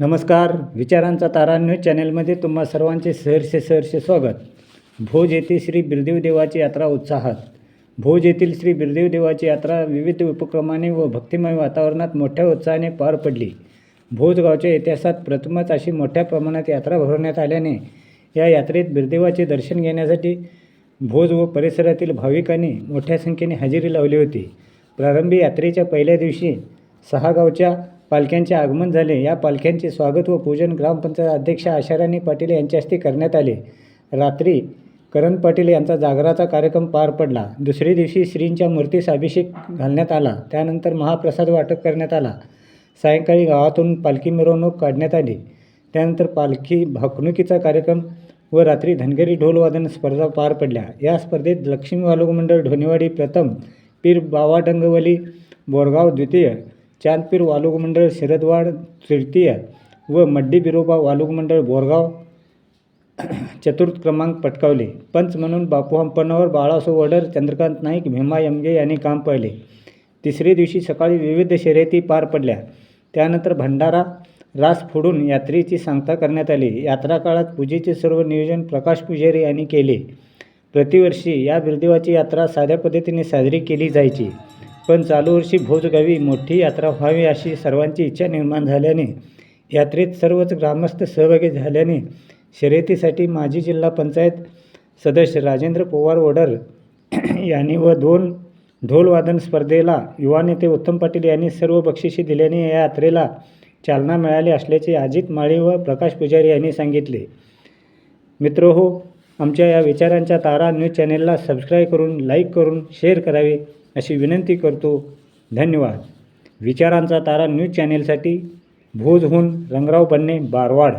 नमस्कार विचारांचा तारा न्यूज चॅनेलमध्ये तुम्हा सर्वांचे सहर्षे सहर्षे स्वागत. भोज येथे श्री बिरदेव देवाची यात्रा उत्साहात. भोज येथील श्री बिरदेव देवाची यात्रा विविध उपक्रमाने व भक्तिमय वातावरणात मोठ्या उत्साहाने पार पडली. भोज गावच्या इतिहासात प्रथमच अशी मोठ्या प्रमाणात यात्रा भरवण्यात आल्याने या यात्रेत बिरदेवाचे दर्शन घेण्यासाठी भोज व परिसरातील भाविकांनी मोठ्या संख्येने हजेरी लावली होती. प्रारंभी यात्रेच्या पहिल्या दिवशी सहा गावच्या पालख्यांचे आगमन झाले. या पालख्यांचे स्वागत व पूजन ग्रामपंचायत अध्यक्ष आशाराणी पाटील यांच्या हस्ते करण्यात आले. रात्री करण पाटील यांचा जागराचा कार्यक्रम पार पडला. दुसऱ्या दिवशी श्रींच्या मूर्तीस अभिषेक घालण्यात आला. त्यानंतर महाप्रसाद वाटप करण्यात आला. सायंकाळी गावातून पालखी मिरवणूक काढण्यात आली. त्यानंतर पालखी भाकणुकीचा कार्यक्रम व रात्री धनगरी ढोलवादन स्पर्धा पार पडल्या. या स्पर्धेत लक्ष्मी वालुक मंडळ ढोणेवाडी प्रथम पीर बावा डंगवली बोरगाव द्वितीय चांदपीर वालुक मंडळ तृतीय व मड्डी बिरोबा वालुक मंडळ बोरगाव चतुर्थ क्रमांक पटकावले. पंच म्हणून बापू हंपन्नावर बाळासो वडर चंद्रकांत नाईक भीमा यमगे यांनी काम पाहिले. तिसऱ्या दिवशी सकाळी विविध शर्यती पार पडल्या. त्यानंतर भंडारा रास फोडून यात्रेची सांगता करण्यात आली. यात्रा काळात पूजेचे सर्व नियोजन प्रकाश पुजारी यांनी केले. प्रतिवर्षी या बिरदेवाची यात्रा साध्या पद्धतीने साजरी केली जायची. पण चालू वर्षी भोजगावी मोठी यात्रा व्हावी अशी सर्वांची इच्छा निर्माण झाल्याने यात्रेत सर्वच ग्रामस्थ सहभागी झाल्याने शर्यतीसाठी माजी जिल्हा पंचायत सदस्य राजेंद्र पोवार वडर यांनी व दोन ढोलवादन स्पर्धेला युवा नेते उत्तम पाटील यांनी सर्व बक्षिसे दिल्याने या यात्रेला चालना मिळाली असल्याचे अजित माळी व प्रकाश पुजारी यांनी सांगितले. मित्र हो आमच्या या विचारांच्या तारा न्यूज चॅनेलला सबस्क्राईब करून लाईक करून शेअर करावे. अशी विनंती करतो. धन्यवाद. विचारांचा तारा न्यूज चॅनेलसाठी भोजहून रंगराव बन्ने बारवाड.